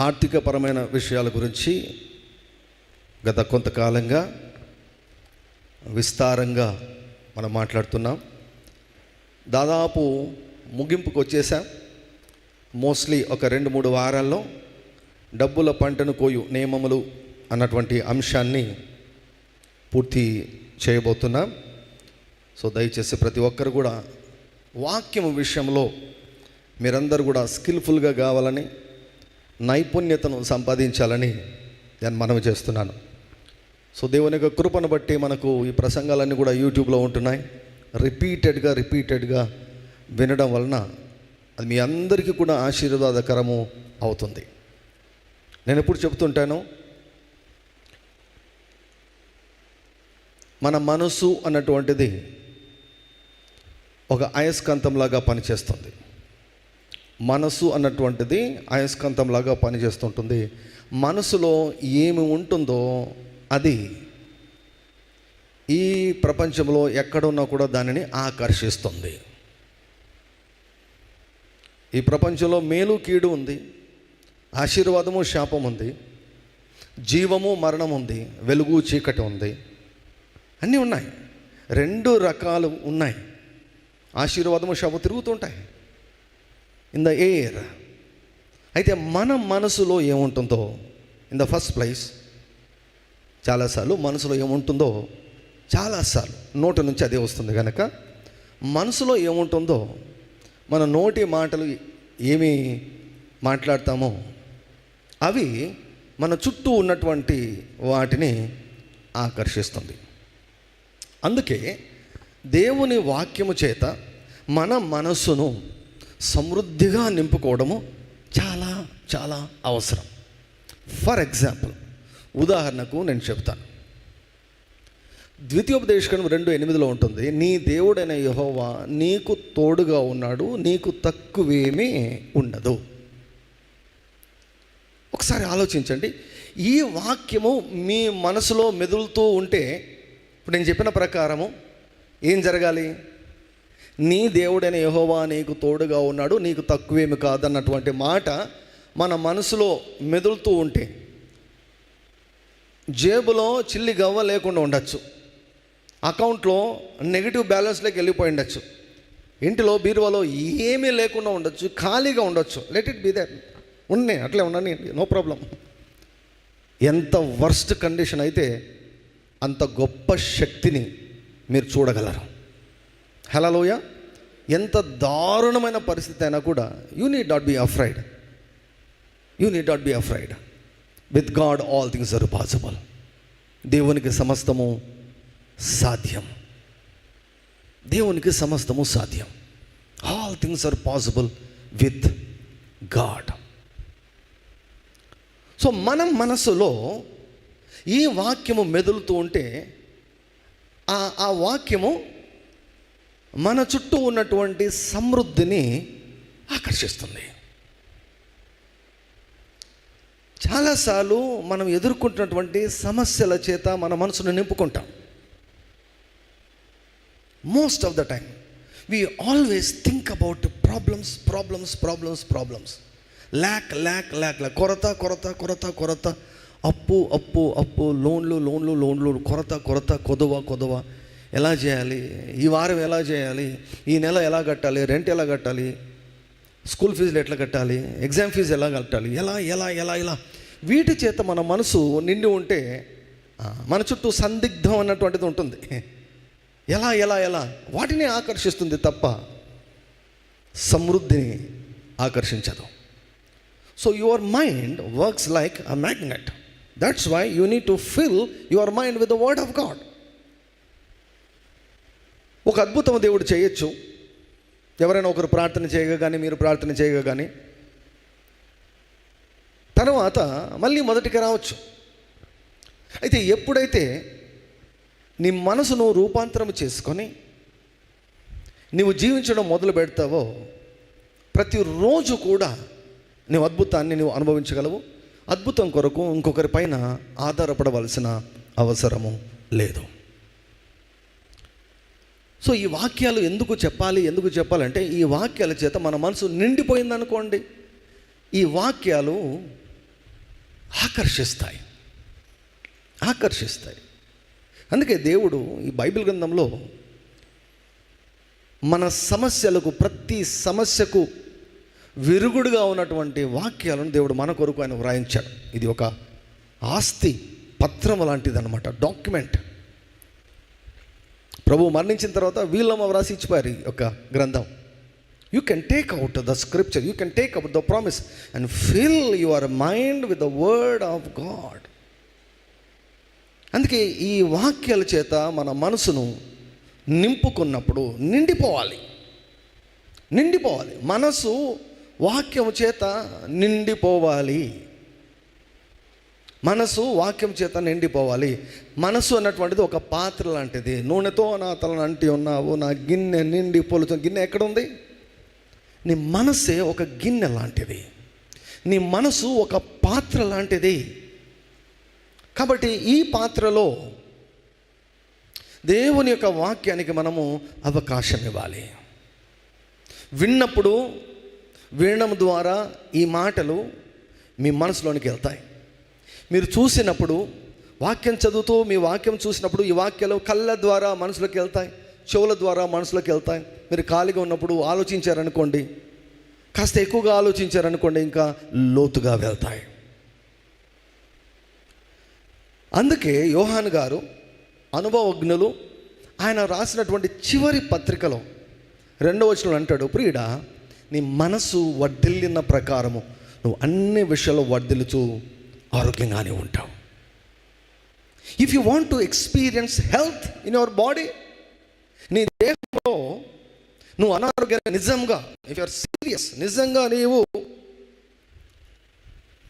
ఆర్థికపరమైన విషయాల గురించి గత కొంతకాలంగా విస్తారంగా మనం మాట్లాడుతున్నాం. దాదాపు ముగింపుకు వచ్చేసాం. మోస్ట్లీ ఒక రెండు మూడు వారాల్లో డబ్బుల పంటను కోయు నియమములు అన్నటువంటి అంశాన్ని పూర్తి చేయబోతున్నాం. సో దయచేసి ప్రతి ఒక్కరు కూడా వాక్యం విషయంలో మీరందరూ కూడా స్కిల్ఫుల్గా కావాలని నైపుణ్యతను సంపాదించాలని నేను మనవి చేస్తున్నాను. సో దేవుని యొక్క కృపను బట్టి మనకు ఈ ప్రసంగాలన్నీ కూడా యూట్యూబ్లో ఉంటున్నాయి. రిపీటెడ్గా రిపీటెడ్గా వినడం వలన అది మీ అందరికీ కూడా ఆశీర్వాదకరము అవుతుంది. నేను ఎప్పుడు చెప్తుంటాను మన మనసు అన్నటువంటిది ఒక అయస్కాంతంలాగా పనిచేస్తుంది. మనసు అన్నటువంటిది అయస్కాంతంలాగా పనిచేస్తుంటుంది. మనసులో ఏమి ఉంటుందో అది ఈ ప్రపంచంలో ఎక్కడున్నా కూడా దానిని ఆకర్షిస్తుంది. ఈ ప్రపంచంలో మేలు కీడు ఉంది ఆశీర్వాదము శాపం ఉంది జీవము మరణం ఉంది వెలుగు చీకటి ఉంది. అన్నీ ఉన్నాయి. రెండు రకాలు ఉన్నాయి. ఆశీర్వాదము శాపం తిరుగుతుంటాయి ఇన్ ద ఎయిర్ అయితే మన మనసులో ఏముంటుందో ఇన్ ద ఫస్ట్ ప్లేస్ చాలాసార్లు మనసులో ఏముంటుందో చాలాసార్లు నోటి నుంచి అదే వస్తుంది కనుక మనసులో ఏముంటుందో మన నోటి మాటలు ఏమి మాట్లాడతామో అవి మన చుట్టూ ఉన్నటువంటి వాటిని ఆకర్షిస్తుంది. అందుకే దేవుని వాక్యము చేత మన మనస్సును సమృద్ధిగా నింపుకోవడము చాలా చాలా అవసరం. ఫర్ ఎగ్జాంపుల్ ఉదాహరణకు నేను చెప్తాను. ద్వితీయోపదేశకం రెండు ఎనిమిదిలో ఉంటుంది నీ దేవుడైన యహోవా నీకు తోడుగా ఉన్నాడు నీకు తక్కువేమీ ఉండదు. ఒకసారి ఆలోచించండి ఈ వాక్యము మీ మనసులో మెదులుతూ ఉంటే ఇప్పుడు నేను చెప్పిన ప్రకారము ఏం జరగాలి? నీ దేవుడైన యహోవా నీకు తోడుగా ఉన్నాడు నీకు తక్కువేమి కాదన్నటువంటి మాట మన మనసులో మెదులుతూ ఉంటే జేబులో చిల్లి గవ్వ లేకుండా ఉండొచ్చు. అకౌంట్లో నెగిటివ్ బ్యాలెన్స్లోకి వెళ్ళిపోయి ఉండొచ్చు. ఇంటిలో బీరువాలో ఏమీ లేకుండా ఉండొచ్చు ఖాళీగా ఉండొచ్చు. లెట్ ఇట్ బి దట్ ఉన్నాయి అట్లే ఉండని నో ప్రాబ్లం ఎంత వర్స్ట్ కండిషన్ అయితే అంత గొప్ప శక్తిని మీరు చూడగలరు. హలలోయ. ఎంత దారుణమైన పరిస్థితి అయినా కూడా you need not be afraid you need not be afraid with God all things are possible దేవునికి సమస్తము సాధ్యం. దేవునికి సమస్తము సాధ్యం. All things are possible with God so మనం మనసులో ఈ వాక్యము మెదులుతూ ఉంటే ఆ ఆ వాక్యము మన చుట్టూ ఉన్నటువంటి సమృద్ధిని ఆకర్షిస్తుంది. చాలాసార్లు మనం ఎదుర్కొంటున్నటువంటి సమస్యల చేత మన మనసును నింపుకుంటాం. Most of the time we always think about problems problems problems problems lack lack lack lack కొరత కొరత కొరత కొరత. అప్పు అప్పు అప్పు. లోన్లు లోన్లు లోన్లు. కొరత కొరత కొదవ కొదవ. ఎలా చేయాలి? ఈ వారం ఎలా చేయాలి? ఈ నెల ఎలా కట్టాలి? రెంట్ ఎలా కట్టాలి? స్కూల్ ఫీజులు ఎట్లా కట్టాలి? ఎగ్జామ్ ఫీజు ఎలా కట్టాలి? ఎలా ఎలా ఎలా ఎలా? వీటి చేత మన మనసు నిండి ఉంటే మన చుట్టూ సందిగ్ధం అన్నటువంటిది ఉంటుంది. ఎలా ఎలా ఎలా? వాటిని ఆకర్షిస్తుంది తప్ప సమృద్ధిని ఆకర్షించదు. So your mind works like a magnet that's why you need to fill your mind with the word of God ఒక అద్భుతం దేవుడు చేయొచ్చు. ఎవరైనా ఒకరు ప్రార్థన చేయగా కానీ మీరు ప్రార్థన చేయగా కానీ తర్వాత మళ్ళీ మొదటికి రావచ్చు. అయితే ఎప్పుడైతే నీ మనసును రూపాంతరం చేసుకొని నీవు జీవించడం మొదలు పెడతావో ప్రతిరోజు కూడా నీవు అద్భుతాన్ని నువ్వు అనుభవించగలవు. అద్భుతం కొరకు ఇంకొకరి పైన ఆధారపడవలసిన అవసరము లేదు. సో ఈ వాక్యాలు ఎందుకు చెప్పాలి ఎందుకు చెప్పాలంటే ఈ వాక్యాల చేత మన మనసు నిండిపోయిందనుకోండి. ఈ వాక్యాలు ఆకర్షిస్తాయి. ఆకర్షిస్తాయి. అందుకే దేవుడు ఈ బైబిల్ గ్రంథంలో మన సమస్యలకు ప్రతి సమస్యకు విరుగుడుగా ఉన్నటువంటి వాక్యాలను దేవుడు మన కొరకు ఆయన వ్రాయించాడు. ఇది ఒక ఆస్తి పత్రం లాంటిది అనమాట డాక్యుమెంట్. ప్రభు మరణించిన తర్వాత వీళ్ళమ్మ వ్రాసి ఇచ్చిపోయారు ఈ యొక్క గ్రంథం. You can take out the scripture you can take out the promise and fill your mind with the word of God అందుకే ఈ వాక్యాల చేత మన మనసును నింపుకున్నప్పుడు నిండిపోవాలి. నిండిపోవాలి. మనసు వాక్యం చేత నిండిపోవాలి. మనసు వాక్యం చేత నిండిపోవాలి. మనసు అన్నటువంటిది ఒక పాత్ర లాంటిది. నూనెతో నా తలను అంటి ఉన్నావు నా గిన్నె నిండి పొలుతు గిన్నె ఎక్కడ ఉంది నీ మనసే ఒక గిన్నె లాంటిది. నీ మనసు ఒక పాత్ర లాంటిది. కాబట్టి ఈ పాత్రలో దేవుని యొక్క వాక్యానికి మనము అవకాశం ఇవ్వాలి. విన్నప్పుడు వినడం ద్వారా ఈ మాటలు మీ మనసులోనికి వెళ్తాయి. మీరు చూసినప్పుడు వాక్యం చదువుతూ మీ వాక్యం చూసినప్పుడు ఈ వాక్యాలు కళ్ళ ద్వారా మనసులోకి వెళ్తాయి చెవుల ద్వారా మనసులోకి వెళ్తాయి. మీరు ఖాళీగా ఉన్నప్పుడు ఆలోచించారనుకోండి కాస్త ఎక్కువగా ఆలోచించారనుకోండి ఇంకా లోతుగా వెళ్తాయి. అందుకే యోహాన్ గారు అనుభవజ్ఞులు ఆయన రాసినటువంటి చివరి పత్రికలో రెండవ వచనంలో అంటాడు ప్రియుడా నీ మనసు వడ్డిల్లిన ప్రకారము నువ్వు అన్ని విషయాలు వర్ధిల్లుతూ ఆరోగ్యంగానే ఉంటాం. If you want to experience health in your body నీ దేహంలో నువ్వు అనారోగ్యంగా నిజంగా ఇఫ్ యువర్ సీరియస్ నిజంగా నీవు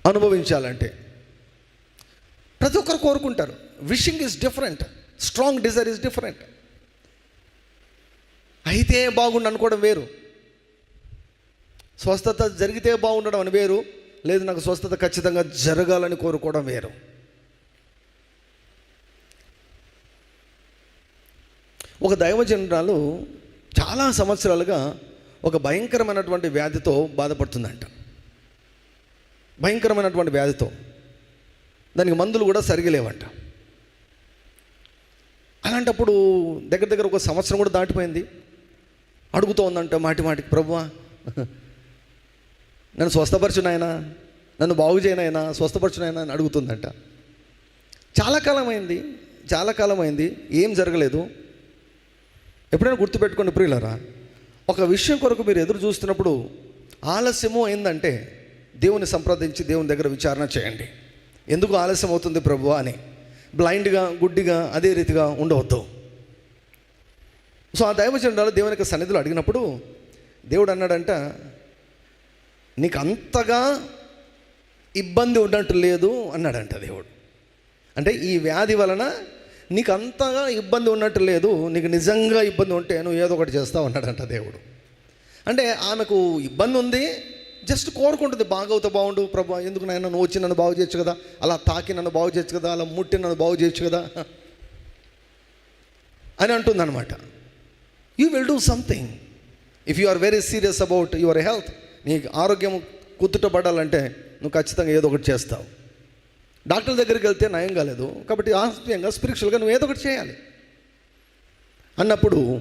అనుభవించాలంటే ప్రతి ఒక్కరు కోరుకుంటారు wishing is different strong desire is different అయితే బాగుండు అనుకోవడం వేరు. స్వస్థత జరిగితే బాగుండడం అని వేరు. లేదు నాకు స్వస్థత ఖచ్చితంగా జరగాలని కోరుకోవడం వేరు. ఒక దైవజనరాలు చాలా సంవత్సరాలుగా ఒక భయంకరమైనటువంటి వ్యాధితో బాధపడుతుందంట. భయంకరమైనటువంటి వ్యాధితో. దానికి మందులు కూడా సరిగా లేవంట. అలాంటప్పుడు దగ్గర దగ్గర ఒక సంవత్సరం కూడా దాటిపోయింది. అడుగుతూ ఉందంట మాటి మాటికి ప్రభువా నన్ను స్వస్థపరచునాయనా నన్ను బాగు చేయనైనా స్వస్థపరచునైనా అని అడుగుతుందంట. చాలా కాలం అయింది చాలా కాలం అయింది ఏం జరగలేదు. ఎప్పుడైనా గుర్తుపెట్టుకోండి ప్రియులరా ఒక విషయం కొరకు మీరు ఎదురు చూస్తున్నప్పుడు ఆలస్యము అయిందంటే దేవుని సంప్రదించి దేవుని దగ్గర విచారణ చేయండి. ఎందుకు ఆలస్యం అవుతుంది ప్రభు అని. బ్లైండ్గా గుడ్డిగా అదే రీతిగా ఉండవద్దు. సో ఆ దైవచండాలు దేవుని యొక్క సన్నిధిలో అడిగినప్పుడు దేవుడు అన్నాడంట నీకు అంతగా ఇబ్బంది ఉన్నట్టు లేదు అన్నాడంట దేవుడు. అంటే ఈ వ్యాధి వలన నీకు అంతగా ఇబ్బంది ఉన్నట్టు లేదు నీకు నిజంగా ఇబ్బంది ఉంటే నువ్వు ఏదో ఒకటి చేస్తావు అన్నాడంట దేవుడు. అంటే ఆమెకు ఇబ్బంది ఉంది జస్ట్ కోరుకుంటుంది బాగవుతా బాగుండు ప్రభు ఎందుకు నాయన నువ్వు వచ్చి నన్ను బాగు చేయొచ్చు కదా? అలా తాకి నన్ను బాగు చేయొచ్చు కదా? అలా ముట్టి నన్ను బాగు చేయొచ్చు కదా? అని అంటుంది అనమాట you will do something if you are very serious about your health నీ ఆరోగ్యం కుదుటపడాలంటే నువ్వు ఖచ్చితంగా ఏదో ఒకటి చేస్తావు. డాక్టర్ దగ్గరికి వెళ్తే నయం కాలేదు. కాబట్టి ఆత్మీయంగా స్పిరిచువల్గా నువ్వు ఏదో ఒకటి చేయాలి. అన్నప్పుడు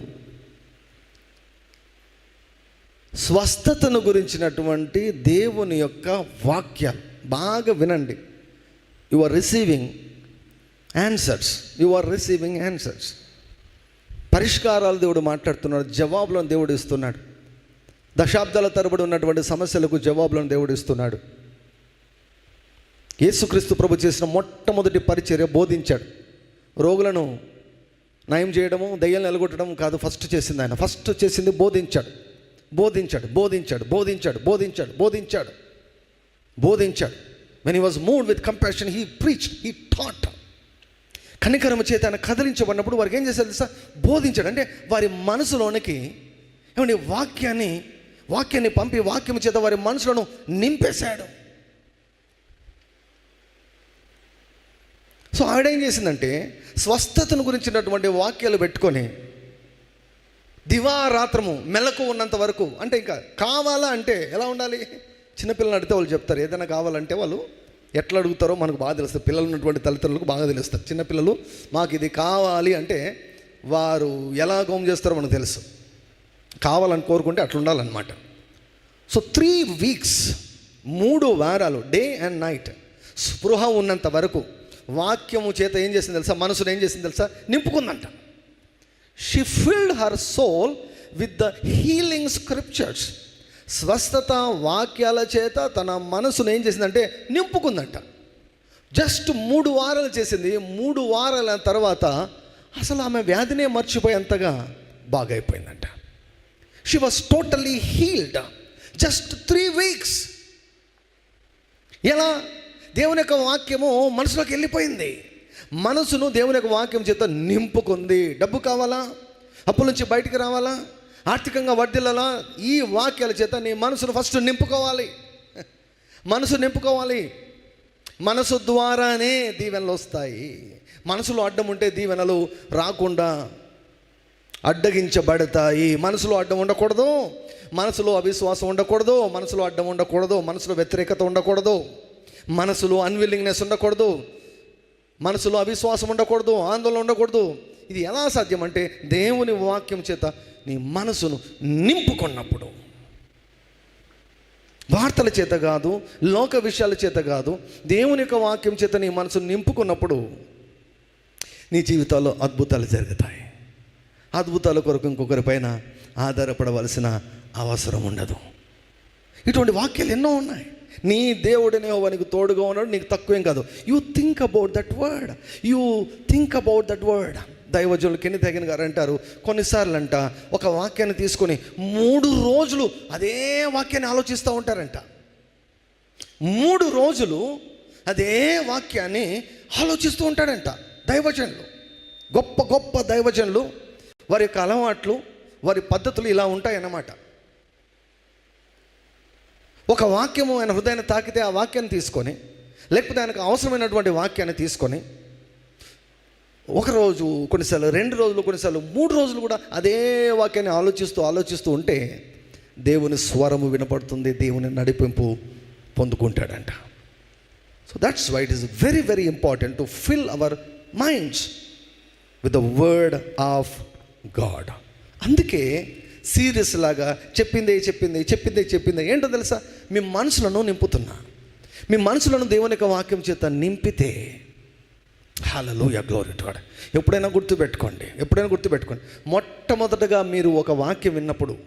స్వస్థతను గురించినటువంటి దేవుని యొక్క వాక్యాలు బాగా వినండి. You are receiving answers you are receiving answers పరిష్కారాలు దేవుడు మాట్లాడుతున్నాడు జవాబులను దేవుడు ఇస్తున్నాడు. దశాబ్దాల తరబడి ఉన్నటువంటి సమస్యలకు జవాబులను దేవుడు ఇస్తున్నాడు. యేసుక్రీస్తు ప్రభు చేసిన మొట్టమొదటి పరిచర్య బోధించాడు. రోగులను నయం చేయడము దయ్యాలు నిలగొట్టడం కాదు ఫస్ట్ చేసింది ఆయన. ఫస్ట్ చేసింది బోధించాడు. బోధించాడు బోధించాడు బోధించాడు బోధించాడు బోధించాడు. బోధించాడు. When he was moved with compassion he preach he taught కనికరము చేత ఆయన కదిలించబడినప్పుడు వారికి ఏం చేశారు తెలుసా? బోధించాడు. అంటే వారి మనసులోనికి ఏమంటే వాక్యాన్ని వాక్యాన్ని పంపి వాక్యము చేత వారి మనసులను నింపేశాడు. సో ఆవిడ ఏం చేసిందంటే స్వస్థతను గురించినటువంటి వాక్యాలు పెట్టుకొని దివారాత్రము మెలకు ఉన్నంత వరకు అంటే ఇంకా కావాలా అంటే ఎలా ఉండాలి? చిన్నపిల్లలు అడిగితే వాళ్ళు చెప్తారు ఏదైనా కావాలంటే వాళ్ళు ఎట్లా అడుగుతారో మనకు బాగా తెలుస్తుంది. పిల్లలు ఉన్నటువంటి తల్లిదండ్రులకు బాగా తెలుస్తారు చిన్నపిల్లలు మాకు ఇది కావాలి అంటే వారు ఎలా గోమ్ చేస్తారో మనకు తెలుసు. కావాలని కోరుకుంటే అట్లుండాలన్నమాట. సో త్రీ వీక్స్ మూడు వారాలు డే అండ్ నైట్ స్పృహ ఉన్నంత వరకు వాక్యము చేత ఏం చేసింది తెలుసా? మనసును ఏం చేసింది తెలుసా? నింపుకుందంట. She filled her soul with the healing scriptures స్వస్థత వాక్యాల చేత తన మనసును ఏం చేసిందంటే నింపుకుందంట. జస్ట్ మూడు వారాలు చేసింది. మూడు వారాల తర్వాత అసలు ఆమె వ్యాధినే మర్చిపోయేంతగా బాగైపోయిందంట. She was totally healed just three weeks ఎలా? దేవుని యొక్క వాక్యము మనసులోకి వెళ్ళిపోయింది. మనసును దేవుని యొక్క వాక్యం చేత నింపుకుంది. డబ్బు కావాలా? అప్పుల నుంచి బయటికి రావాలా? ఆర్థికంగా వడ్డీలలా ఈ వాక్యాల చేత నీ మనసును ఫస్ట్ నింపుకోవాలి. మనసు నింపుకోవాలి. మనసు ద్వారానే దీవెనలు వస్తాయి. మనసులో అడ్డం ఉంటే దీవెనలు రాకుండా అడ్డగించబడతాయి. మనసులో అడ్డం ఉండకూడదు. మనసులో అవిశ్వాసం ఉండకూడదు. మనసులో అడ్డం ఉండకూడదు. మనసులో వ్యతిరేకత ఉండకూడదు. మనసులో అన్విల్లింగ్నెస్ ఉండకూడదు. మనసులో అవిశ్వాసం ఉండకూడదు. ఆందోళన ఉండకూడదు. ఇది ఎలా సాధ్యం అంటే దేవుని వాక్యం చేత నీ మనసును నింపుకున్నప్పుడు. వార్తల చేత కాదు లోక విషయాల చేత కాదు దేవుని యొక్క వాక్యం చేత నీ మనసును నింపుకున్నప్పుడు నీ జీవితాల్లో అద్భుతాలు జరుగుతాయి. అద్భుతాల కొరకు ఇంకొకరి పైన ఆధారపడవలసిన అవసరం ఉండదు. ఇటువంటి వాక్యాలు ఎన్నో ఉన్నాయి. నీ దేవుడినే నీకు తోడుగా ఉన్నాడు నీకు తక్కువేం కాదు. You think about that word you think about that word దైవజనులు కింద తగిన గారు అంటారు కొన్నిసార్లు అంట ఒక వాక్యాన్ని తీసుకొని మూడు రోజులు అదే వాక్యాన్ని ఆలోచిస్తూ ఉంటారంట. మూడు రోజులు అదే వాక్యాన్ని ఆలోచిస్తూ ఉంటాడంట దైవజనులు. గొప్ప గొప్ప దైవజనులు వారి యొక్క అలవాట్లు వారి పద్ధతులు ఇలా ఉంటాయన్నమాట. ఒక వాక్యము ఆయన హృదయాన్ని తాకితే ఆ వాక్యాన్ని తీసుకొని లేకపోతే ఆయనకు అవసరమైనటువంటి వాక్యాన్ని తీసుకొని ఒకరోజు కొన్నిసార్లు రెండు రోజులు కొన్నిసార్లు మూడు రోజులు కూడా అదే వాక్యాన్ని ఆలోచిస్తూ ఆలోచిస్తూ ఉంటే దేవుని స్వరము వినపడుతుంది దేవుని నడిపింపు పొందుకుంటాడంట. So that's why it is very very important to fill our minds with the word of God అందుకే సీరియస్ లాగా చెప్పిందే చెప్పింది చెప్పిందే చెప్పిందే. ఏంటో తెలుసా? మీ మనసులను నింపుతున్నా. మీ మనసులను దేవుని యొక్క వాక్యం చేత నింపితే. హలలోయ గ్లోరీ టు గాడ్ ఎప్పుడైనా గుర్తుపెట్టుకోండి ఎప్పుడైనా గుర్తుపెట్టుకోండి. మొట్టమొదటగా మీరు ఒక వాక్యం విన్నప్పుడు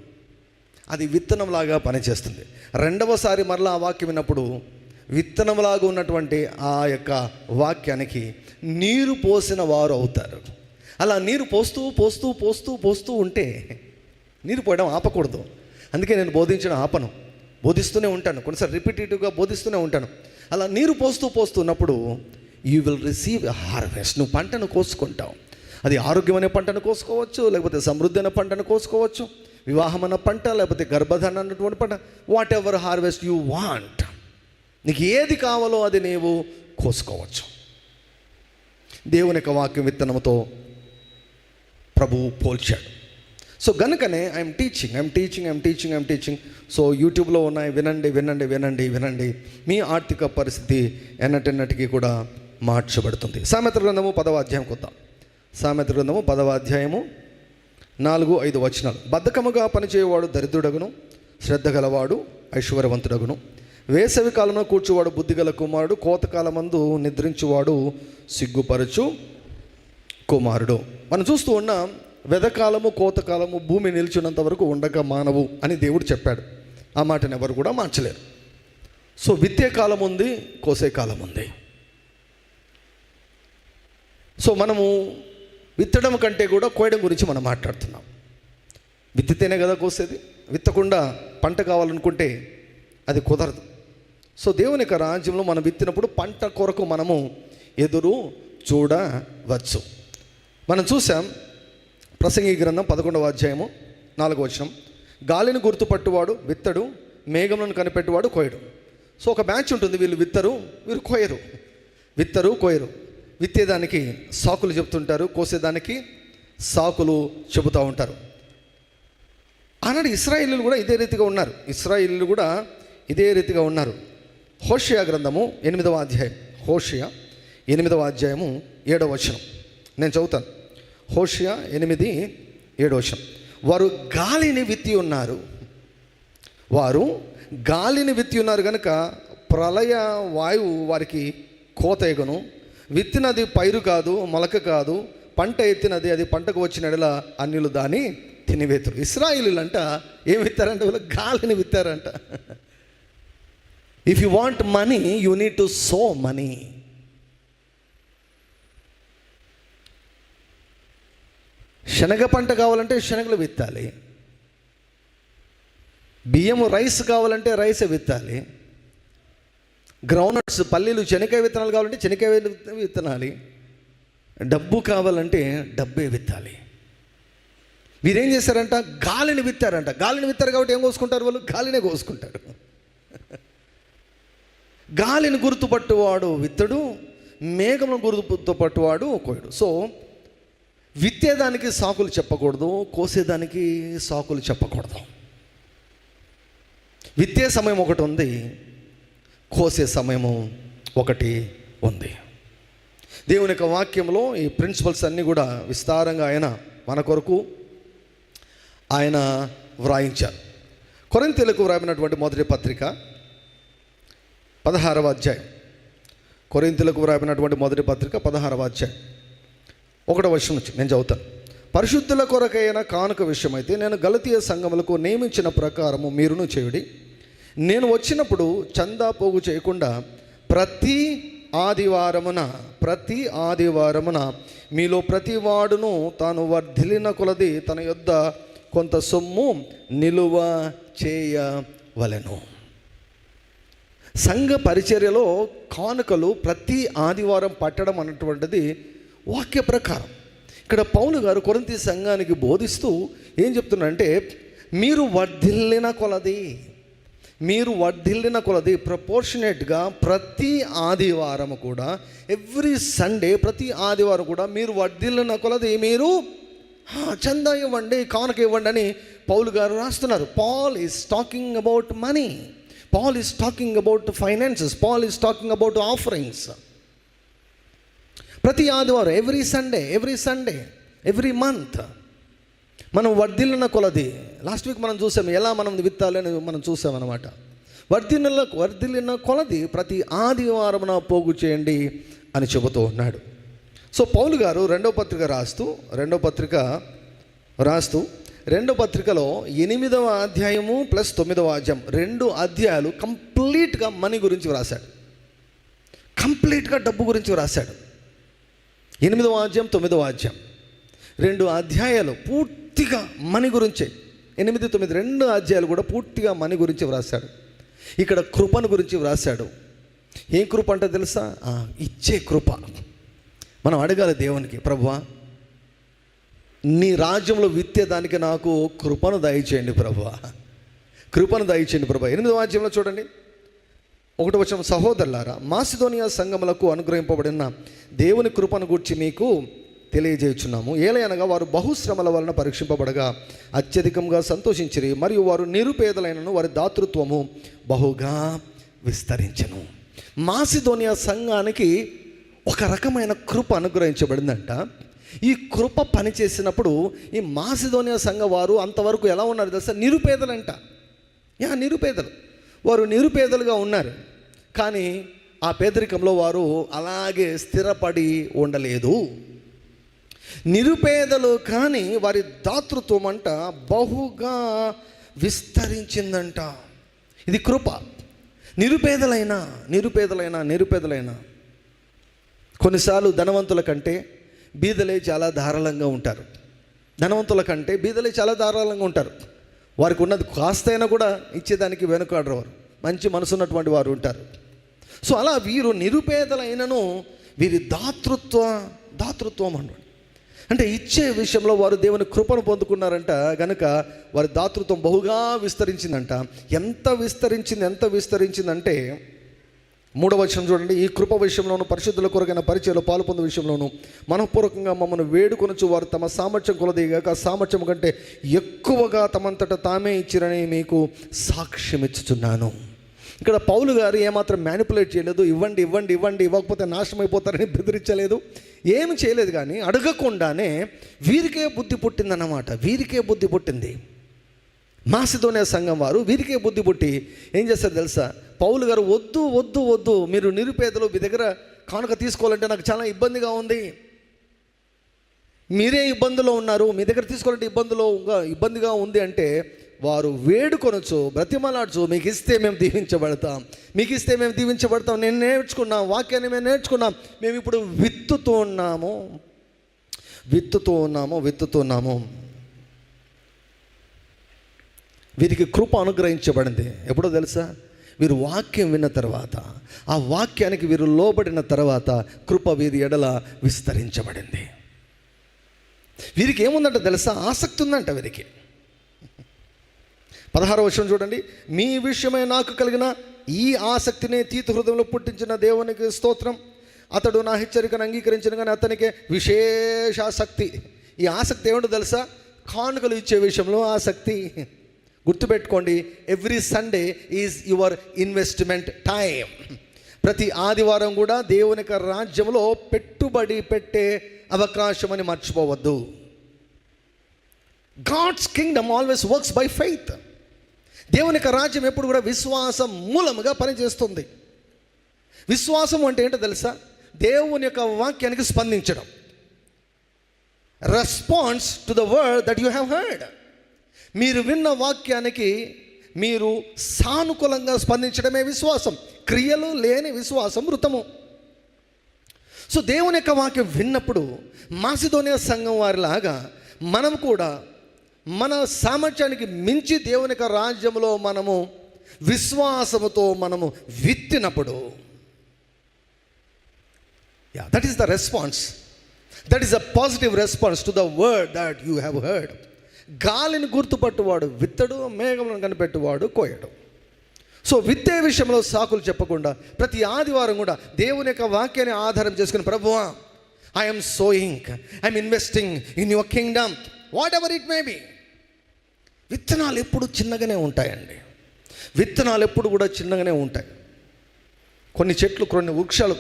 అది విత్తనంలాగా పనిచేస్తుంది. రెండవసారి మరలా ఆ వాక్యం విన్నప్పుడు విత్తనంలాగా ఉన్నటువంటి ఆ యొక్క వాక్యానికి నీరు పోసిన వారు అవుతారు. అలా నీరు పోస్తూ పోస్తూ పోస్తూ పోస్తూ ఉంటే నీరు పోయడం ఆపకూడదు. అందుకే నేను బోధించిన ఆపను. బోధిస్తూనే ఉంటాను. కొన్నిసార్లు రిపీటేటివ్గా బోధిస్తూనే ఉంటాను. అలా నీరు పోస్తూ పోస్తున్నప్పుడు యూ విల్ రిసీవ్ హార్వెస్ట్ నువ్వు పంటను కోసుకుంటావు. అది ఆరోగ్యం అనే పంటను కోసుకోవచ్చు లేకపోతే సమృద్ధి అనే పంటను కోసుకోవచ్చు వివాహం అన్న పంట లేకపోతే గర్భధారణ అన్నటువంటి పంట whatever harvest you want నీకు ఏది కావాలో అది నీవు కోసుకోవచ్చు. దేవుని యొక్క వాక్యం విత్తనంతో ప్రభువు పోల్చాడు. So గనుకనే I'm teaching I'm teaching I'm teaching I'm teaching so యూట్యూబ్లో ఉన్నాయి వినండి వినండి వినండి వినండి. మీ ఆర్థిక పరిస్థితి ఎన్నటెన్నటికీ కూడా మార్చబడుతుంది. సామెత గ్రంథము పదవ అధ్యాయం కొద్దాం. సామెత గ్రంథము పదవ అధ్యాయము నాలుగు ఐదు వచనాలు. బద్ధకముగా పనిచేయవాడు దరిద్రుడగును శ్రద్ధ గలవాడు ఐశ్వర్యవంతుడగును. వేసవి కాలంలో కూర్చువాడు బుద్ధిగల కుమారుడు కోతకాలమందు నిద్రించువాడు సిగ్గుపరచు కుమారుడు. మనం చూస్తూ ఉన్నాం వెదకాలము కోతకాలము భూమి నిలిచినంత వరకు ఉండక మానవు అని దేవుడు చెప్పాడు. ఆ మాటను ఎవరు కూడా మార్చలేరు. సో విత్తే కాలం ఉంది కోసే కాలం ఉంది సో మనము విత్తడం కంటే కూడా కోయడం గురించి మనం మాట్లాడుతున్నాం. విత్తితేనే కదా కోసేది? విత్తకుండా పంట కావాలనుకుంటే అది కుదరదు. సో దేవుని యొక్క రాజ్యంలో మనం విత్తినప్పుడు పంట కొరకు మనము ఎదురు చూడవచ్చు. మనం చూసాం ప్రసంగి గ్రంథం పదకొండవ అధ్యాయము నాలుగవ వచనం. గాలిని గుర్తుపట్టువాడు విత్తడు మేఘములను కనిపెట్టువాడు కోయడు సో ఒక బ్యాచ్ ఉంటుంది వీళ్ళు విత్తరు వీరు కోయరు విత్తరు కోయరు విత్తేదానికి సాకులు చెప్తుంటారు కోసేదానికి సాకులు చెబుతూ ఉంటారు. ఆనాడు ఇస్రాయిలు కూడా ఇదే రీతిగా ఉన్నారు. ఇస్రాయిలు కూడా ఇదే రీతిగా ఉన్నారు. హోషియా గ్రంథము ఎనిమిదవ అధ్యాయం. హోషియా ఎనిమిదవ అధ్యాయము ఏడవ వచనం. నేను చదువుతాను హోషియా ఎనిమిది ఏడోషం వారు గాలిని విత్తి ఉన్నారు. వారు గాలిని విత్తి ఉన్నారు కనుక ప్రళయ వాయువు వారికి కోత ఎగును. విత్తినది పైరు కాదు మొలక కాదు. పంట ఎత్తినది అది పంటకు వచ్చిన ఎడల అన్యులు దాన్ని తినివేతురు. ఇస్రాయిలులంట ఏం విత్తారంట వీళ్ళు? గాలిని విత్తారంట. If you want money you need to sow money శనగ పంట కావాలంటే శనగలు విత్తాలి. బియ్యము రైస్ కావాలంటే రైస్ విత్తాలి. గ్రౌండ్నట్స్ పల్లీలు శనకాయ విత్తనాలు కావాలంటే శనకాయ విత్తనాలి. డబ్బు కావాలంటే డబ్బే విత్తాలి. వీరేం చేశారంట? గాలిని విత్తారంట. గాలిని విత్తారు కాబట్టి ఏం కోసుకుంటారు వాళ్ళు? గాలినే కోసుకుంటారు. గాలిని గుర్తుపట్టువాడు విత్తడు మేఘమును గుర్తుపట్టువాడు కోయడు. సో విత్తేదానికి సాకులు చెప్పకూడదు కోసేదానికి సాకులు చెప్పకూడదు. విత్తే సమయం ఒకటి ఉంది కోసే సమయము ఒకటి ఉంది. దేవుని యొక్క వాక్యంలో ఈ ప్రిన్సిపల్స్ అన్నీ కూడా విస్తారంగా ఆయన మన కొరకు ఆయన వ్రాయించారు. కొరింతలకు వ్రాయినటువంటి మొదటి పత్రిక పదహారవ అధ్యాయం. కొరింతలకు వ్రాయినటువంటి మొదటి పత్రిక పదహారవ అధ్యాయం. ఒకటో వర్షం నుంచి నేను చదువుతాను పరిశుద్ధుల కొరకైన కానుక విషయమైతే నేను గలతీయ సంఘములకు నియమించిన ప్రకారము మీరును చేయుడి. నేను వచ్చినప్పుడు చందా పోగు చేయకుండా ప్రతి ఆదివారమున ప్రతి ఆదివారమున మీలో ప్రతి వాడును తాను వర్ధిలిన కొలది తన యొద్ద కొంత సొమ్ము నిలువ చేయవలెను. సంఘ పరిచర్యలో కానుకలు ప్రతి ఆదివారం పట్టడం అన్నటువంటిది వాక్య ప్రకారం. ఇక్కడ పౌలు గారు కొరంతి సంఘానికి బోధిస్తూ ఏం చెప్తున్నారంటే మీరు వర్ధిల్లిన కొలది మీరు వర్ధిల్లిన కొలది ప్రపోర్షనేట్గా ప్రతి ఆదివారం కూడా ఎవ్రీ సండే ప్రతి ఆదివారం కూడా మీరు వర్ధిల్లిన కొలది మీరు చందా ఇవ్వండి కానుక ఇవ్వండి అని పౌలు గారు రాస్తున్నారు. Paul is talking about money Paul is talking about finances Paul is talking about offerings ప్రతి ఆదివారం every Sunday every Sunday every month మనం వర్ధిల్లిన కొలది. లాస్ట్ వీక్ మనం చూసాం ఎలా మనం విత్తాలి అని మనం చూసామన్నమాట వర్ధిల్లిన వర్ధిల్లిన కొలది ప్రతి ఆదివారమున పోగు చేయండి అని చెబుతూ ఉన్నాడు. సో పౌలు గారు రెండో పత్రిక రాస్తూ రెండో పత్రిక రాస్తూ రెండో పత్రికలో ఎనిమిదవ అధ్యాయము ప్లస్ తొమ్మిదవ అధ్యాయం రెండు అధ్యాయాలు కంప్లీట్గా మనీ గురించి వ్రాశాడు. కంప్లీట్గా డబ్బు గురించి వ్రాశాడు. ఎనిమిదవ అధ్యాయం తొమ్మిదవ అధ్యాయం రెండు అధ్యాయాలు పూర్తిగా మని గురించే. ఎనిమిది తొమ్మిది రెండు అధ్యాయాలు కూడా పూర్తిగా మని గురించి వ్రాశాడు. ఇక్కడ కృపను గురించి వ్రాశాడు. ఏం కృప అంటే తెలుసా? ఇచ్చే కృప. మనం అడగాలి దేవునికి ప్రభువా నీ రాజ్యంలో విత్తేదానికి నాకు కృపను దయచేయండి ప్రభువా. కృపను దయచేయండి ప్రభా ఎనిమిది వాద్యంలో చూడండి. ఒకటి వచ్చిన సహోదరులారా మాసిదోనియా సంఘములకు అనుగ్రహింపబడిన దేవుని కృపను గూర్చి మీకు తెలియజేయుచున్నాము. ఏలయనగా వారు బహుశ్రమల వలన పరీక్షింపబడగా అత్యధికంగా సంతోషించిరి మరియు వారు నిరుపేదలైనను వారి దాతృత్వము బహుగా విస్తరించను. మాసిదోనియా సంఘానికి ఒక రకమైన కృప అనుగ్రహించబడిందంట. ఈ కృప పనిచేసినప్పుడు ఈ మాసిదోనియా సంఘ వారు అంతవరకు ఎలా ఉన్నారు తెలుసా? నిరుపేదలంట. యా నిరుపేదలు. వారు నిరుపేదలుగా ఉన్నారు. కానీ ఆ పేదరికంలో వారు అలాగే స్థిరపడి ఉండలేదు. నిరుపేదలు కానీ వారి దాతృత్వం అంట బహుగా విస్తరించిందంట. ఇది కృప. నిరుపేదలైనా నిరుపేదలైనా నిరుపేదలైనా కొన్నిసార్లు ధనవంతుల కంటే బీదలే చాలా ధారాళంగా ఉంటారు. ధనవంతుల కంటే బీదలే చాలా ధారాళంగా ఉంటారు. వారికి ఉన్నది కాస్తైనా కూడా ఇచ్చేదానికి వెనుకాడరు. వారు మంచి మనసు ఉన్నటువంటి వారు ఉంటారు. సో అలా వీరు నిరుపేదలైనను వీరి దాతృత్వ దాతృత్వం అన్నాడు అంటే ఇచ్చే విషయంలో వారు దేవుని కృపను పొందుకున్నారంట గనుక వారి దాతృత్వం బహుగా విస్తరించిందంట. ఎంత విస్తరించింది ఎంత విస్తరించిందంటే మూడవ వచనం చూడండి. ఈ కృప విషయంలోను పరిశుద్ధుల కొరకైన పరిచయలో పాలు పొందే విషయంలోను మనఃపూర్వకంగా మమ్మల్ని వేడుకొనొచ్చు వారు తమ సామర్థ్యం కొలదీగాక సామర్థ్యం కంటే ఎక్కువగా తమంతట తామే ఇచ్చిరని మీకు సాక్ష్యం ఇచ్చుచున్నాను ఇక్కడ పౌలు గారు ఏమాత్రం మ్యానిపులేట్ చేయలేదు. ఇవ్వండి ఇవ్వండి ఇవ్వండి ఇవ్వకపోతే నాశనం అయిపోతారని బెదిరించలేదు. ఏమి చేయలేదు కానీ అడగకుండానే వీరికే బుద్ధి పుట్టిందన్నమాట. వీరికే బుద్ధి పుట్టింది. మాసిదోనే సంఘం వారు వీరికే బుద్ధి పుట్టి ఏం చేస్తారు తెలుసా? పౌలు గారు వద్దు వద్దు వద్దు మీరు నిరుపేదలు మీ దగ్గర కానుక తీసుకోవాలంటే నాకు చాలా ఇబ్బందిగా ఉంది. మీరే ఇబ్బందులో ఉన్నారు మీ దగ్గర తీసుకోవాలంటే ఇబ్బందులో ఇబ్బందిగా ఉంది అంటే వారు వేడుకొనొచ్చు బ్రతిమలాడచ్చు మీకు ఇస్తే మేము దీవించబడతాం. మీకు ఇస్తే మేము దీవించబడతాం. నేను నేర్చుకున్నాం వాక్యాన్ని మేము నేర్చుకున్నాం మేము ఇప్పుడు విత్తుతూ ఉన్నాము. విత్తుతూ ఉన్నాము విత్తుతూ ఉన్నాము. వీరికి కృప అనుగ్రహించబడింది. ఎప్పుడో తెలుసా? వీరు వాక్యం విన్న తర్వాత ఆ వాక్యానికి వీరు లోబడిన తర్వాత కృప వీరి ఎడల విస్తరించబడింది. వీరికి ఏముందంట తెలుసా? ఆసక్తి ఉందంట వీరికి. పదహారో వర్షం చూడండి. మీ విషయమై నాకు కలిగిన ఈ ఆసక్తిని తీతు హృదయంలో పుట్టించిన దేవునికి స్తోత్రం. అతడు నా హెచ్చరికను అంగీకరించిన కానీ అతనికి విశేష ఆసక్తి. ఈ ఆసక్తి ఏమిటో తెలుసా? కానుకలు ఇచ్చే విషయంలో ఆసక్తి. గుర్తుపెట్టుకోండి every Sunday is your investment time ప్రతి ఆదివారం కూడా దేవుని యొక్క రాజ్యంలో పెట్టుబడి పెట్టే అవకాశం అని మర్చిపోవద్దు. God's kingdom always works by faith దేవుని యొక్క రాజ్యం ఎప్పుడు కూడా విశ్వాసం మూలముగా పనిచేస్తుంది. విశ్వాసం అంటే ఏంటో తెలుసా? దేవుని యొక్క వాక్యానికి స్పందించడం. Response to the word that you have heard మీరు విన్న వాక్యానికి మీరు సానుకూలంగా స్పందించడమే విశ్వాసం. క్రియలు లేని విశ్వాసం మృతము సో దేవుని యొక్క వాక్యం విన్నప్పుడు మాసిదోనియ సంఘం వారిలాగా మనం కూడా మన సామర్థ్యానికి మించి దేవుని యొక్క రాజ్యంలో మనము విశ్వాసముతో మనము విత్తినప్పుడు. Yeah that is the response that is a positive response to the word that you have heard గాలిని గుర్తుపట్టువాడు విత్తడు మేఘములను కనిపెట్టువాడు కోయడు. సో విత్తే విషయంలో సాకులు చెప్పకుండా ప్రతి ఆదివారం కూడా దేవుని యొక్క వాక్యాన్ని ఆధారం చేసుకుని ప్రభువా I'm sowing I'm investing in your kingdom whatever it may be విత్తనాలు ఎప్పుడు చిన్నగానే ఉంటాయండి. విత్తనాలు ఎప్పుడు కూడా చిన్నగానే ఉంటాయి. కొన్ని చెట్లు కొన్ని వృక్షాలు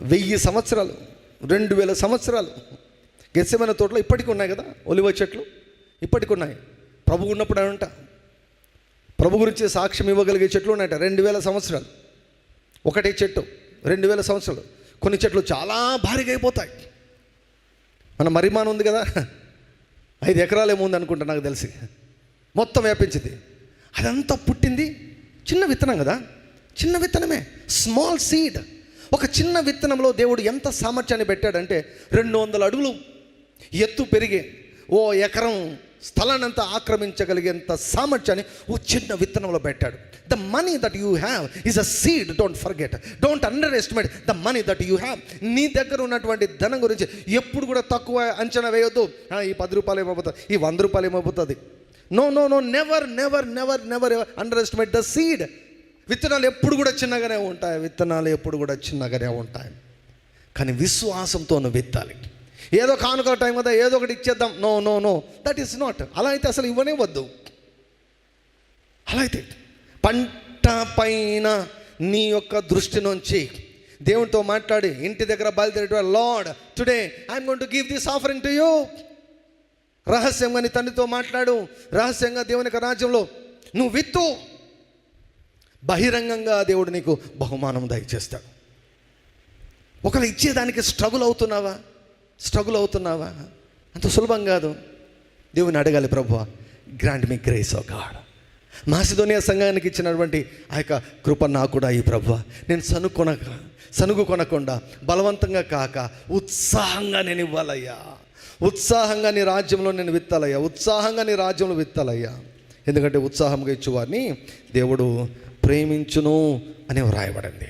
వెయ్యి సంవత్సరాలు రెండు వేల సంవత్సరాలు గెస్సమైన తోటలో ఇప్పటికి ఉన్నాయి కదా? ఒలివ చెట్లు ఇప్పటికి ఉన్నాయి ప్రభు ఉన్నప్పుడు అంట ప్రభు గురించి సాక్ష్యం ఇవ్వగలిగే చెట్లు ఉన్నాయట. రెండు వేల సంవత్సరాలు. ఒకటే చెట్టు రెండు వేల సంవత్సరాలు. కొన్ని చెట్లు చాలా భారీగా అయిపోతాయి. మన మరిమానం ఉంది కదా? ఐదు ఎకరాలు ఏముంది అనుకుంటా నాకు తెలిసి. మొత్తం వ్యాపించింది. అదంతా పుట్టింది చిన్న విత్తనం కదా? చిన్న విత్తనమే. Small seed. ఒక చిన్న విత్తనంలో దేవుడు ఎంత సామర్థ్యాన్ని పెట్టాడంటే రెండు వందల అడుగులు ఎత్తు పెరిగే ఓ ఎకరం స్థలాన్ని అంతా ఆక్రమించగలిగేంత సామర్థ్యాన్ని ఓ చిన్న విత్తనంలో పెట్టాడు. The money that you have is a seed don't forget don't underestimate the money that you have నీ దగ్గర ఉన్నటువంటి ధనం గురించి ఎప్పుడు కూడా తక్కువ అంచనా వేయొద్దు. ఈ పది రూపాయలు ఏమైపోతుంది ఈ వంద రూపాయలు ఏమైపోతుంది no no no never never never never underestimate the seed విత్తనాలు ఎప్పుడు కూడా చిన్నగానే ఉంటాయి. విత్తనాలు ఎప్పుడు కూడా చిన్నగానే ఉంటాయి. కానీ విశ్వాసంతో నువ్వు విత్తాలి. ఏదో కానుక టైం కదా ఏదో ఒకటి ఇచ్చేద్దాం. No no no. That is not అలా అయితే అసలు ఇవ్వనే వద్దు అలా అయితే పంట పైన నీ యొక్క దృష్టి నుంచి దేవునితో మాట్లాడి ఇంటి దగ్గర బయలుదేరే Lord today I'm gonna give this offering to you రహస్యంగా నీ తండ్రితో మాట్లాడు. రహస్యంగా దేవుని యొక్క రాజ్యంలో నువ్వు విత్తు. బహిరంగంగా దేవుడు నీకు బహుమానం దయచేస్తాడు. ఒకరు ఇచ్చేదానికి స్ట్రగుల్ అవుతున్నావా? స్ట్రగుల్ అవుతున్నావా? అంత సులభం కాదు. దేవుని అడగాలి ప్రభు grant me grace O God Macedonia సంఘానికి ఇచ్చినటువంటి ఆ యొక్క కృప నాకు కూడా ఈ ప్రభు నేను సనుకొనక సనుగు కొనకుండా బలవంతంగా కాక ఉత్సాహంగా నేను ఇవ్వాలయ్యా. ఉత్సాహంగా నీ రాజ్యంలో నేను విత్తాలయ్యా. ఉత్సాహంగా నీ రాజ్యంలో విత్తాలయ్యా. ఎందుకంటే ఉత్సాహంగా ఇచ్చేవారిని దేవుడు ప్రేమించును అని వ్రాయబడింది.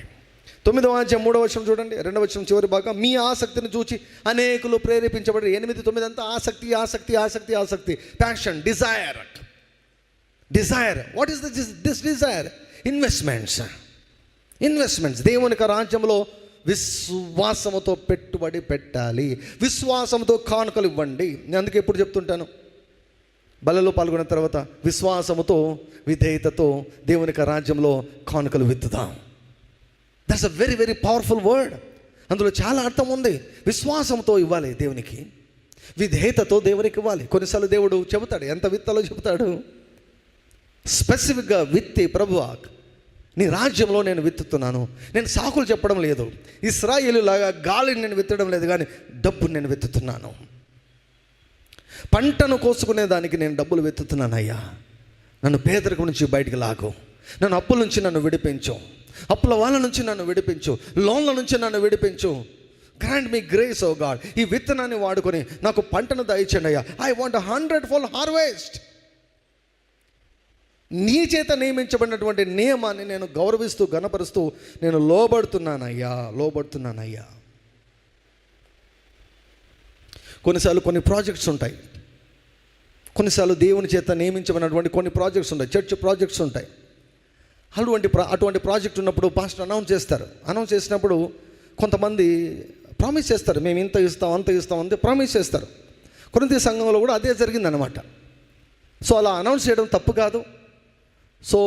తొమ్మిదవ అధ్యాయం మూడవ వచనం చూడండి రెండవ వచనం చివరి భాగం. మీ ఆసక్తిని చూచి అనేకులు ప్రేరేపించబడి ఎనిమిది తొమ్మిది అంతా ఆసక్తి ఆసక్తి ఆసక్తి ఆసక్తి. Passion desire desire what is this this desire investments investments దేవుని యొక్క రాజ్యంలో విశ్వాసముతో పెట్టుబడి పెట్టాలి. విశ్వాసంతో కానుకలు ఇవ్వండి. నేను అందుకే ఎప్పుడు చెప్తుంటాను. బలలో పాల్గొన్న తర్వాత విశ్వాసముతో విధేయతతో దేవునికి రాజ్యంలో కానుకలు విత్తుదాం. That's a very very powerful word అందులో చాలా అర్థం ఉంది. విశ్వాసంతో ఇవ్వాలి దేవునికి. విధేయతతో దేవునికి ఇవ్వాలి. కొన్నిసార్లు దేవుడు చెబుతాడు ఎంత విత్తాలో చెబుతాడు? స్పెసిఫిక్గా విత్తి ప్రభువా నీ రాజ్యంలో నేను విత్తుతున్నాను. నేను సాకులు చెప్పడం లేదు. ఇస్రాయిలు లాగా గాలిని నేను విత్తడం లేదు కానీ డబ్బుని నేను విత్తుతున్నాను. పంటను కోసుకునే దానికి నేను డబ్బులు వెతుతున్నాను అయ్యా నన్ను పేదరికం నుంచి బయటికి లాగు. నన్ను అప్పుల నుంచి నన్ను విడిపించు. అప్పుల వాళ్ళ నుంచి నన్ను విడిపించు లోన్ల నుంచి నన్ను విడిపించు. Grant me grace O God ఈ విత్తనాన్ని వాడుకొని నాకు పంటను దయచండి అయ్యా. I want hundred fold harvest నీ చేత నియమించబడినటువంటి నియమాన్ని నేను గౌరవిస్తూ గణపరుస్తూ నేను లోబడుతున్నానయ్యా లోబడుతున్నానయ్యా కొన్నిసార్లు కొన్ని ప్రాజెక్ట్స్ ఉంటాయి. కొన్నిసార్లు దేవుని చేత నియమించబడినటువంటి కొన్ని ప్రాజెక్ట్స్ ఉంటాయి. చర్చ్ ప్రాజెక్ట్స్ ఉంటాయి. అటువంటి ప్రా అటువంటి ప్రాజెక్ట్ ఉన్నప్పుడు పాస్టర్ అనౌన్స్ చేస్తారు. అనౌన్స్ చేసినప్పుడు కొంతమంది ప్రామిస్ చేస్తారు. మేము ఇంత ఇస్తాం అంత ఇస్తాం అంతే ప్రామిస్ చేస్తారు. కొంత సంఘంలో కూడా అదే జరిగిందనమాట సో అలా అనౌన్స్ చేయడం తప్పు కాదు. సో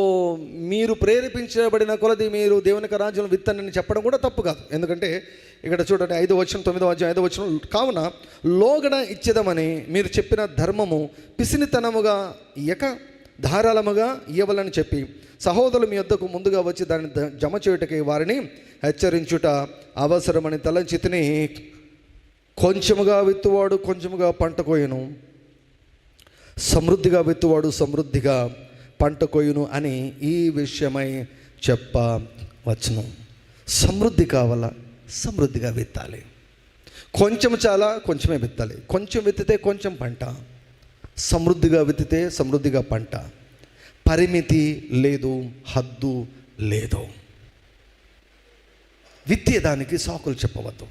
మీరు ప్రేరేపించబడిన కొలది మీరు దేవునికి రాజ్యం విత్తనని చెప్పడం కూడా తప్పు కాదు. ఎందుకంటే ఇక్కడ చూడండి ఐదో వచ్చిన తొమ్మిదో వచ్చిన ఐదో వచ్చిన కావున లోగడ ఇచ్చేదమని మీరు చెప్పిన ధర్మము పిసినితనముగా ఇయక ధారాళముగా ఇవ్వాలని చెప్పి సహోదరులు మీ వద్దకు ముందుగా వచ్చి దాన్ని జమ చేయుటకి వారిని హెచ్చరించుట అవసరమని తలంచితిని. కొంచెముగా విత్తువాడు కొంచెముగా పంట కోయను. సమృద్ధిగా విత్తువాడు సమృద్ధిగా పంట కోయును అని ఈ విషయమై చెప్పవచ్చును. సమృద్ధి కావాలా సమృద్ధిగా విత్తాలి. కొంచెం చాలా కొంచెమే విత్తాలి. కొంచెం విత్తితే కొంచెం పంట. సమృద్ధిగా విత్తితే సమృద్ధిగా పంట. పరిమితి లేదు హద్దు లేదు. విత్తేదానికి సాకులు చెప్పవద్దు.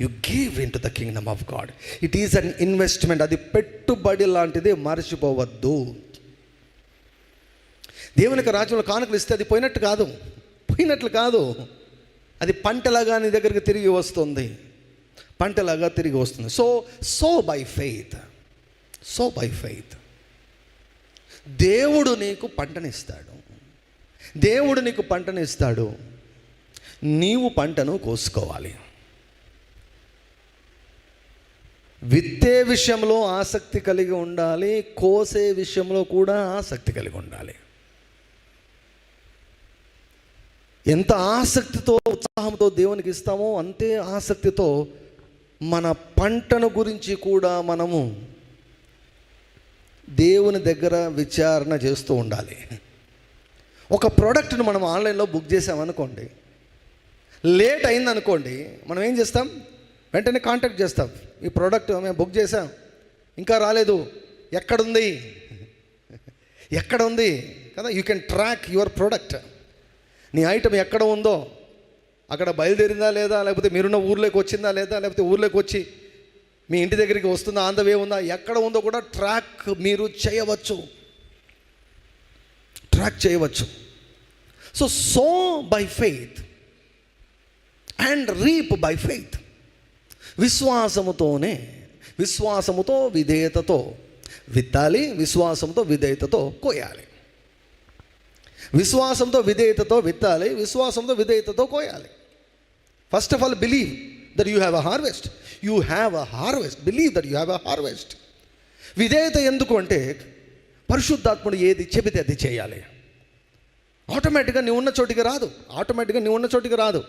You give in to the kingdom of God it is an investment అది పెట్టుబడి లాంటిది మర్చిపోవద్దు. దేవునికి రాజ్యంలో కానుకలు ఇస్తే అది పోయినట్టు కాదు. పోయినట్లు కాదు. అది పంటలాగా నీ దగ్గరికి తిరిగి వస్తుంది. పంటలాగా తిరిగి వస్తుంది. So sow by faith sow by faith దేవుడు నీకు పంటనిస్తాడు. దేవుడు నీకు పంటనిస్తాడు. నీవు పంటను కోసుకోవాలి. విత్తే విషయంలో ఆసక్తి కలిగి ఉండాలి కోసే విషయంలో కూడా ఆసక్తి కలిగి ఉండాలి. ఎంత ఆసక్తితో ఉత్సాహంతో దేవునికి ఇస్తామో అంతే ఆసక్తితో మన పంటను గురించి కూడా మనము దేవుని దగ్గర విచారణ చేస్తూ ఉండాలి. ఒక ప్రోడక్ట్ను మనం ఆన్లైన్లో బుక్ చేసామనుకోండి లేట్ అయిందనుకోండి మనం ఏం చేస్తాం? వెంటనే కాంటాక్ట్ చేస్తాం. ఈ ప్రోడక్ట్ మేము బుక్ చేసాం ఇంకా రాలేదు. ఎక్కడుంది? ఎక్కడ ఉంది కదా you can track your product నీ ఐటమ్ ఎక్కడ ఉందో అక్కడ బయలుదేరిందా లేదా లేకపోతే మీరున్న ఊర్లోకి వచ్చిందా లేదా లేకపోతే ఊర్లోకి వచ్చి మీ ఇంటి దగ్గరికి వస్తుందా ఆన్ వే ఉందా? ఎక్కడ ఉందో కూడా ట్రాక్ మీరు చేయవచ్చు. ట్రాక్ చేయవచ్చు. So sow by faith and reap by faith విశ్వాసముతోనే విశ్వాసముతో విధేయతతో విత్తాలి విశ్వాసంతో విధేయతతో కోయాలి. విశ్వాసంతో విధేయతతో విత్తాలి విశ్వాసంతో విధేయతతో కోయాలి. First of all believe that you have a harvest you have a harvest believe that you have a harvest విధేయత ఎందుకు అంటే పరిశుద్ధాత్ముడు ఏది చెబితే అది చేయాలి. ఆటోమేటిక్గా నీ ఉన్న చోటికి రాదు. ఆటోమేటిక్గా నీ ఉన్న చోటికి రాదు.